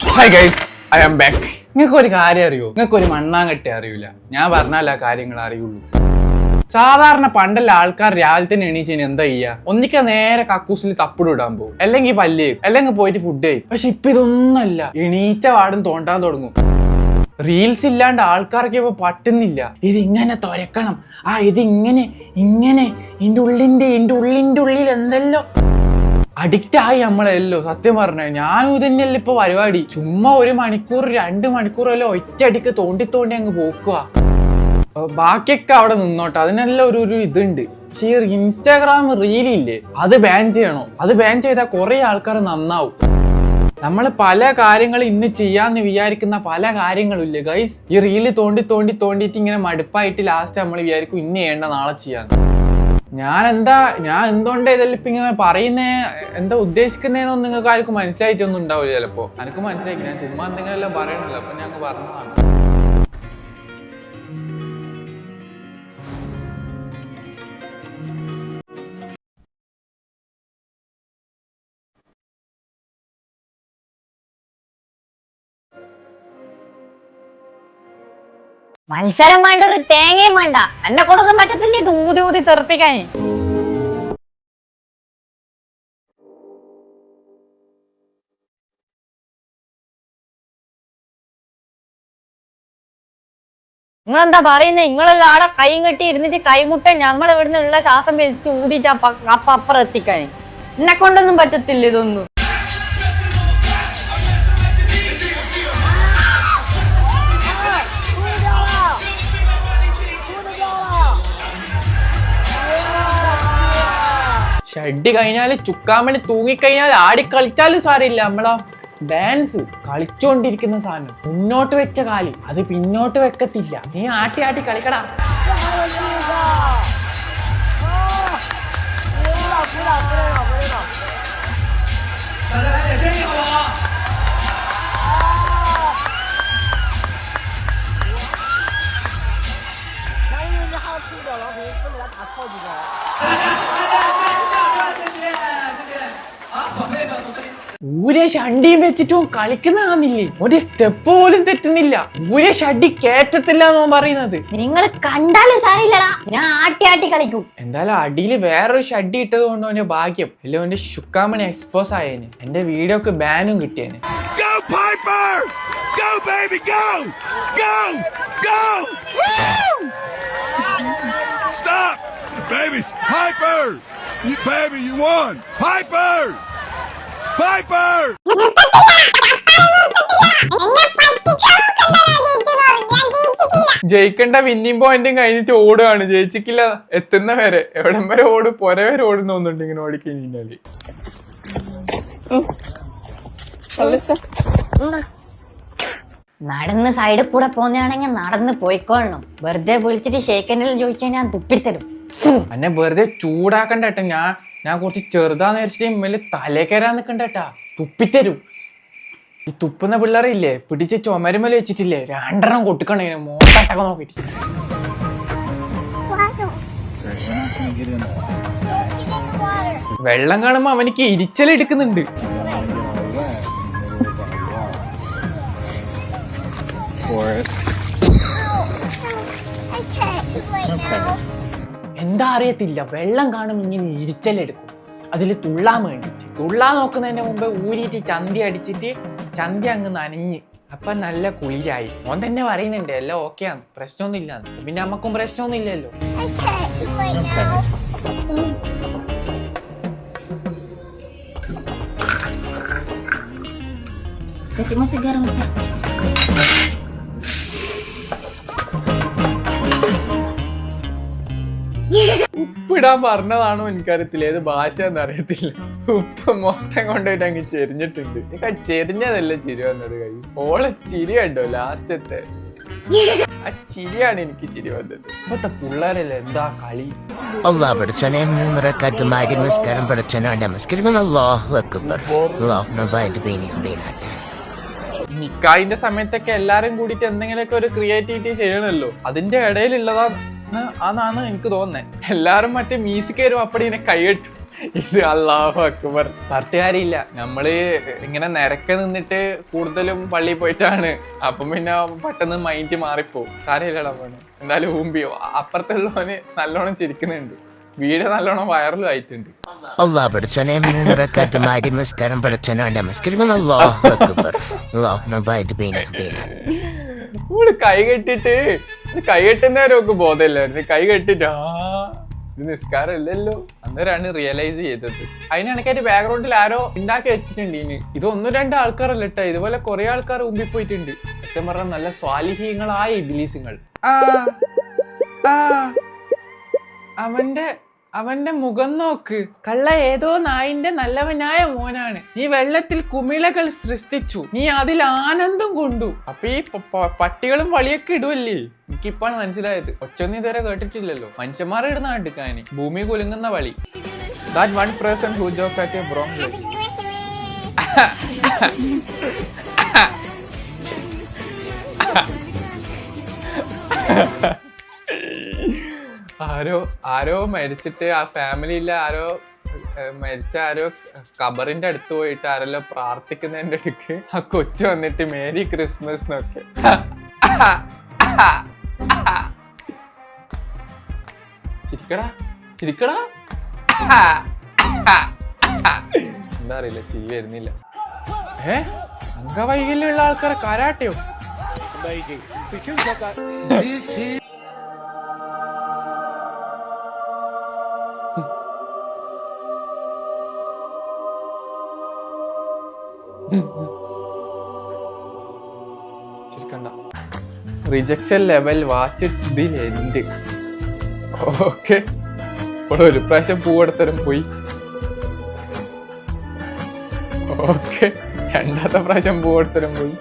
Hi guys I am back നിങ്ങൾക്ക് ഒരു കാര്യം അറിയോ? നിങ്ങൾക്ക് ഒരു മണ്ണാങ്കട്ടി അറിയില്ല. ഞാൻ പറഞ്ഞാൽ ആ കാര്യങ്ങൾ അറിയുള്ളൂ. സാധാരണ പണ്ടുള്ള ആൾക്കാർ രാവിലെ എണീച്ച് എന്താ ചെയ്യാ? ഒന്നിക്ക നേരെ കക്കൂസിൽ തപ്പിട് ഇടാൻ പോകും. അല്ലെങ്കിൽ പല്ല് അല്ലെങ്കിൽ പോയിട്ട് ഫുഡ് കഴിക്കും. പക്ഷെ ഇപ്പൊ ഇതൊന്നല്ല എണീറ്റ പാടും തോണ്ടാൻ തുടങ്ങും. റീൽസ് ഇല്ലാണ്ട് ആൾക്കാർക്ക് ഇപ്പൊ പറ്റുന്നില്ല. ഇതിങ്ങനെ തുരക്കണം. ആ ഇത് ഇങ്ങനെ. ഇതിന്റെ ഉള്ളിന്റെ ഇതിന്റെ ഉള്ളിന്റെ ഉള്ളിൽ എന്തല്ലോ. അഡിക്റ്റ് ആയി നമ്മളെല്ലോ. സത്യം പറഞ്ഞ ഞാനും ഇതന്നെയല്ല തന്നെയല്ല ഇപ്പൊ പരിപാടി. ചുമ്മാ ഒരു മണിക്കൂർ രണ്ട് മണിക്കൂറല്ലോ ഒറ്റ അടിക്ക് തോണ്ടി തോണ്ടി അങ്ങ് പോക്കുക ബാക്കിയൊക്കെ അവിടെ നിന്നോട്ടെ. അതിനെല്ലാം ഒരു ഒരു ഇതുണ്ട്. പക്ഷേ ഈ ഇൻസ്റ്റാഗ്രാം റീലില്ലേ അത് ബാൻ ചെയ്യണോ. അത് ബാൻ ചെയ്താൽ കുറെ ആൾക്കാർ നന്നാവും. നമ്മൾ പല കാര്യങ്ങൾ ഇന്ന് ചെയ്യാന്ന് വിചാരിക്കുന്ന പല കാര്യങ്ങളും ഇല്ലേ ഗൈസ് ഈ റീൽ തോണ്ടി തോണ്ടി തോണ്ടിയിട്ട് ഇങ്ങനെ മടുപ്പായിട്ട് ലാസ്റ്റ് നമ്മൾ വിചാരിക്കും ഇന്ന് ചെയ്യേണ്ട നാളെ ചെയ്യാൻ ഞാൻ എന്താ ഞാൻ എന്തുകൊണ്ട് ഇതെല്ലാം ഇപ്പൊ ഇങ്ങനെ പറയുന്നേ? എന്താ ഉദ്ദേശിക്കുന്നതെന്നൊന്നും നിങ്ങൾക്ക് ആർക്കും മനസ്സിലായിട്ടൊന്നും ഉണ്ടാവില്ല ചിലപ്പോ. എനിക്ക് മനസ്സിലായി ഞാൻ ചുമ്മാ എന്തെങ്കിലും എല്ലാം പറയണല്ലോ അപ്പൊ ഞങ്ങൾ പറഞ്ഞതാണ്. മത്സരം വേണ്ട ഒരു തേങ്ങയും വേണ്ട. എന്നെ കൊടുക്കാൻ പറ്റത്തില്ല ഇത് ഊതി തെറിപ്പിക്കാൻ. നിങ്ങളെന്താ പറയുന്നത് നിങ്ങളെല്ലാം ആടെ കൈയും കെട്ടി ഇരുന്നിട്ട് കൈമുട്ട ഉള്ള ശ്വാസം വലിച്ചിട്ട് ഊതിട്ട് അപ്പ അപ്പുറം എത്തിക്കാൻ. എന്നെ കൊണ്ടൊന്നും പറ്റത്തില്ല ഇതൊന്നും. ഷഡ്ഡി കഴിഞ്ഞാൽ ചുക്കാമണി തൂങ്ങിക്കഴിഞ്ഞാൽ ആടി കളിച്ചാലും സാരമില്ല നമ്മളാ ഡാൻസ് കളിച്ചുകൊണ്ടിരിക്കുന്ന സാധനം മുന്നോട്ട് വെച്ച കാലി അത് പിന്നോട്ട് വെക്കത്തില്ല നീ ആട്ടി ആട്ടി കളിക്കടാ ഊരെ ഷണ്ടിയും വെച്ചിട്ടും കളിക്കുന്ന കാണുന്നില്ലേ ഒരു സ്റ്റെപ്പ് പോലും തെറ്റുന്നില്ല ഒരു ഷഡി കേറ്റത്തില്ല എന്നോ പറയുന്നത് നിങ്ങൾ കണ്ടാലും സാരില്ലടാ ഞാൻ ആട്ടി ആട്ടി കളിക്കും എന്തായാലും അടിയിൽ വേറൊരു ഷഡി ഇട്ടത് കൊണ്ട് അവന്റെ ഭാഗ്യം അല്ലെ അവന്റെ ശുക്കാമണി എക്സ്പോസ് ആയേനെ എന്റെ വീഡിയോക്ക് ബാനും കിട്ടിയേനെ Go, Piper! Go, baby, go! Go! Go! Woo! Stop! Babies, Piper! You, baby, you won! Piper! Piper! ജയിക്കേണ്ട വിന്നിങ് പോയിന്റും കഴിഞ്ഞിട്ട് ഓടുകയാണ് ജയിച്ചിക്കില്ല എത്തുന്ന വരെ. എവിടം വരെ ഓട്? പൊര വരെ ഓടുന്ന തോന്നുന്നുണ്ട് ഇങ്ങനെ ഓടിക്കഴിഞ്ഞാൽ. നടന്ന് സൈഡിൽ കൂടെ പോകുന്നതാണെങ്കിൽ നടന്ന് പോയിക്കൊള്ളണം. വെറുതെ വിളിച്ചിട്ട് ഷേക്കൻഡിൽ ചോദിച്ചാൽ ഞാൻ തുപ്പിത്തരും. എന്നെ വെറുതെ ചൂടാക്കണ്ട ഏട്ടാ. ഞാൻ ഞാൻ കുറച്ച് ചെറുതാന്ന് വെച്ചിട്ട് ഇമ്മൽ തലേ കയറാൻ നിൽക്കണ്ട ഏട്ടാ. തുപ്പിത്തരും. ഈ തുപ്പുന്ന പിള്ളേരില്ലേ പിടിച്ച് ചുമരുമല വെച്ചിട്ടില്ലേ രണ്ടെണ്ണം കൊട്ടിക്കണേ മോട്ടൊക്കെ നോക്കിട്ട് വെള്ളം കാണുമ്പോ അവനിക്ക് ഇരിച്ചലെടുക്കുന്നുണ്ട് എന്താ അറിയത്തില്ല വെള്ളം കാണും ഇങ്ങനെ ഇരിച്ചലെടുക്കും. അതിൽ തുള്ളാൻ വേണ്ടിയിട്ട്. തുള്ളാൻ നോക്കുന്നതിന്റെ മുമ്പ് ഊരിയിട്ട് ചന്തി അടിച്ചിട്ട് ചന്തി അങ്ങ് നനഞ്ഞ്. അപ്പം നല്ല കുളിരായി. ഓൻ തന്നെ പറയുന്നുണ്ട് എല്ലാം ഓക്കെയാണ് പ്രശ്നമൊന്നുമില്ല പിന്നെ നമുക്കും masih garam. ഉപ്പിടാൻ പറഞ്ഞതാണോ എനിക്കറിയത്തില്ല. ഏത് ഭാഷ എന്ന് അറിയത്തില്ല. ഉപ്പ് മൊത്തം കൊണ്ടുപോയിട്ട് അങ്ങ് ചെരിഞ്ഞിട്ടുണ്ട്. എനിക്ക് ചെരിഞ്ഞതല്ല ചിരി വന്നത് കൈ ഓളെ ചിരി കണ്ടോ ലാസ്റ്റത്തെ? ആ ചിരിയാണ് എനിക്ക് ചിരി വന്നത്. ഇപ്പത്തെ പിള്ളേരല്ലേ എന്താ കളി? പഠിച്ചോനെ നമസ്കാരം പഠിച്ചോനോ അക്ബർ. ബീനാട്ടെ നിക്കായിന്റെ സമയത്തൊക്കെ എല്ലാരും കൂടിയിട്ട് എന്തെങ്കിലുമൊക്കെ ഒരു ക്രിയേറ്റിവിറ്റി ചെയ്യണല്ലോ അതിന്റെ ഇടയിലുള്ളതാണ് ആന്നാണ് എനിക്ക് തോന്നുന്നത് എല്ലാവരും മറ്റേ മ്യൂസിക് വരും അപ്പടി ഇങ്ങനെ കൈയിട്ടു ഇത് അള്ളാഹു അക്ബർ. പാർട്ടുകാരില്ല നമ്മൾ ഇങ്ങനെ നിരക്ക് നിന്നിട്ട് കൂടുതലും പള്ളിയിൽ പോയിട്ടാണ്. അപ്പം പിന്നെ പെട്ടെന്ന് മൈൻഡ് മാറിപ്പോവും. കാര്യമില്ലടാ മോനെ. എന്തായാലും ഊമ്പിയോ അപ്പുറത്തുള്ളവന് നല്ലോണം ചിരിക്കുന്നുണ്ട്. വീട് നല്ലോണം വൈറലും ആയിട്ടുണ്ട്. കൈകെട്ടിട്ട് പഠിച്ചോനെ നമസ്കാരം പഠിച്ചോനോ അക്ബർ. ബീനി കൈ കെട്ടിട്ട് കൈ കെട്ടുന്നവരൊക്കെ ബോധമില്ലായിരുന്നു. കൈ കെട്ടിട്ട് ഇത് നിസ്കാരം ഇല്ലല്ലോ. അന്നേരമാണ് റിയലൈസ് ചെയ്തത്. അതിനിടയ്ക്കായിട്ട് ബാക്ക്ഗ്രൗണ്ടിൽ ആരോ ഉണ്ടാക്കി വെച്ചിട്ടുണ്ട് ഇനി. ഇത് ഒന്നും രണ്ട് ആൾക്കാരല്ല ഇതുപോലെ കുറെ ആൾക്കാർ ഉമ്പി പോയിട്ടുണ്ട്. സത്യം പറഞ്ഞാൽ നല്ല സ്വാലിഹീങ്ങളായ ഇബിലീസുകൾ. അവന്റെ അവന്റെ മുഖം നോക്ക്. കള്ള ഏതോ നായിന്റെ നല്ലവനായ മോനാണ്. നീ വെള്ളത്തിൽ കുമിളകൾ സൃഷ്ടിച്ചു. നീ അതിൽ ആനന്ദം കൊണ്ടു. അപ്പൊ ഈ പട്ടികളും വളിയൊക്കെ ഇടുവല്ലേ? എനിക്കിപ്പാണ് മനസ്സിലായത്. ഒച്ചൊന്നും ഇതുവരെ കേട്ടിട്ടില്ലല്ലോ. മനുഷ്യന്മാരെ ഇടുന്ന കണ്ടിക്കാന് ഭൂമി കുലുങ്ങുന്ന വളി ആരോ ആരോ മരിച്ചിട്ട് ആ ഫാമിലിയിലെ ആരോ മരിച്ച ആരോ കബറിന്റെ അടുത്ത് പോയിട്ട് ആരല്ലോ പ്രാർത്ഥിക്കുന്നതിന്റെ അടുക്ക് ആ കൊച്ചു വന്നിട്ട് മേരി ക്രിസ്മസ് എന്നൊക്കെ. ചിരിക്കടാ ചിരിക്കടാ. എന്താ അറിയില്ല ചിരി വരുന്നില്ല. ഏ? അംഗവൈകല്യമുള്ള ആൾക്കാരെ കരാട്ടയോ? ചിരിക്കണ്ട. റിജക്ഷൻ ലെവൽ വാച്ച് ഇതിൽ എൻഡ് ഓക്കെ ഇവിടെ ഒരു പ്രാവശ്യം പൂവെടുത്തരം പോയി. ഓക്കെ രണ്ടാമത്തെ പ്രാവശ്യം പൂവെടുത്തരം പോയി.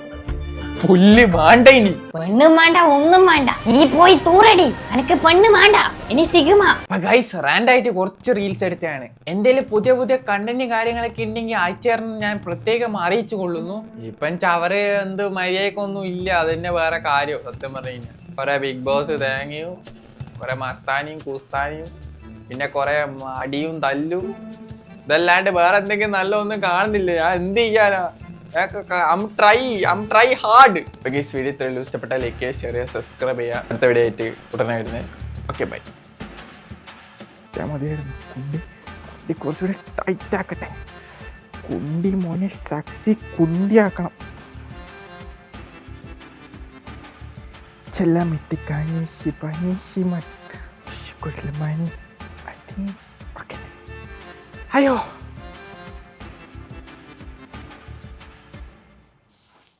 പുല്ല് വേണ്ട ഇനി. പെണ്ണും വേണ്ട ഒന്നും വേണ്ട നീ പോയി തൂറടി. എനിക്ക് പെണ്ണ് വേണ്ട ഇനി സിഗ്മ. ഗൈസ് റാൻഡായിട്ട് കുറച്ച് റീൽസ് എടുത്തതാണ്. എന്തേലും പുതിയ പുതിയ കണ്ടന്റ് കാര്യങ്ങളൊക്കെ ഉണ്ടെങ്കിൽ അയച്ചേർന്ന് ഞാൻ പ്രത്യേകം അറിയിച്ചു കൊള്ളുന്നു. ഇപ്പം ചവറ് എന്ത് മര്യാദക്കൊന്നും ഇല്ല. അതന്നെ വേറെ കാര്യം സത്യം പറഞ്ഞു കഴിഞ്ഞാൽ കുറെ ബിഗ് ബോസ് തേങ്ങയും കൊറേ മസ്താനിയും കൂസ്താനിയും പിന്നെ കൊറേ അടിയും തല്ലും. ഇതല്ലാണ്ട് വേറെ എന്തെങ്കിലും നല്ല ഒന്നും കാണുന്നില്ല. ഞാൻ എന്ത് ചെയ്യാനാ? I'm try I try hard guys video ഇത്രയും ഇഷ്ടപ്പെട്ടാൽ ലൈക്ക് ചെയ്യുക ഷെയർ ചെയ്യുക സബ്സ്ക്രൈബ് ചെയ്യുക അടുത്ത വീഡിയോ ആയിട്ട് ഉടനെ വരുന്നത് ഓക്കെ ബൈ മതിയായിരുന്നു കുണ്ടി കുണ്ടി കുറച്ചുകൂടി ടൈറ്റ് ആക്കട്ടെ കുണ്ടി മോനെ സക്സി കുണ്ടിയാക്കണം ചെല്ലമെത്തിക്കാനി ശിപാനി ശിമാനി കൊല്ലമാനി ഓക്കെ അയ്യോ